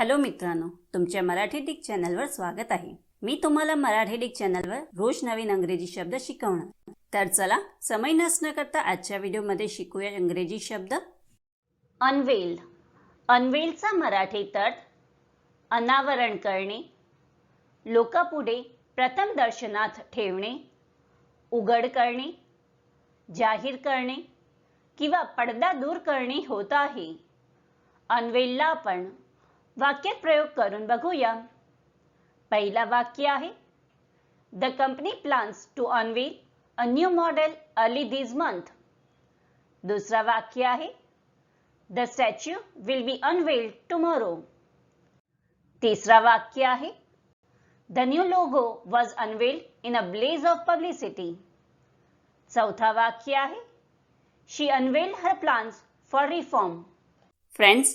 Hello मित्रांनो तुमच्या Marathi Dick चॅनलवर स्वागत आहे. मी तुम्हाला मराठी डिक चॅनलवर रोज नवीन अंग्रेजी शब्द शिकवणार. तर चला समय नसणं करता आजच्या व्हिडिओमध्ये शिकूया इंग्रजी शब्द. अनवेल अनवेलचा मराठी अर्थ अनावरण करणे. लोकापुढे प्रथम दर्शनात ठेवणे. उघड करणे. जाहीर करणे. किंवा पडदा दूर करणे होत आहे. अनवेलला आपण वाक्यात प्रयोग करून बघूया. पहिला वाक्य आहे the company plans to unveil a new model early this month दुसरा वाक्य आहे the statue will be unveiled tomorrow तिसरा वाक्य आहे the new logo was unveiled in a blaze of publicity चौथा वाक्य आहे she unveiled her plans for reform friends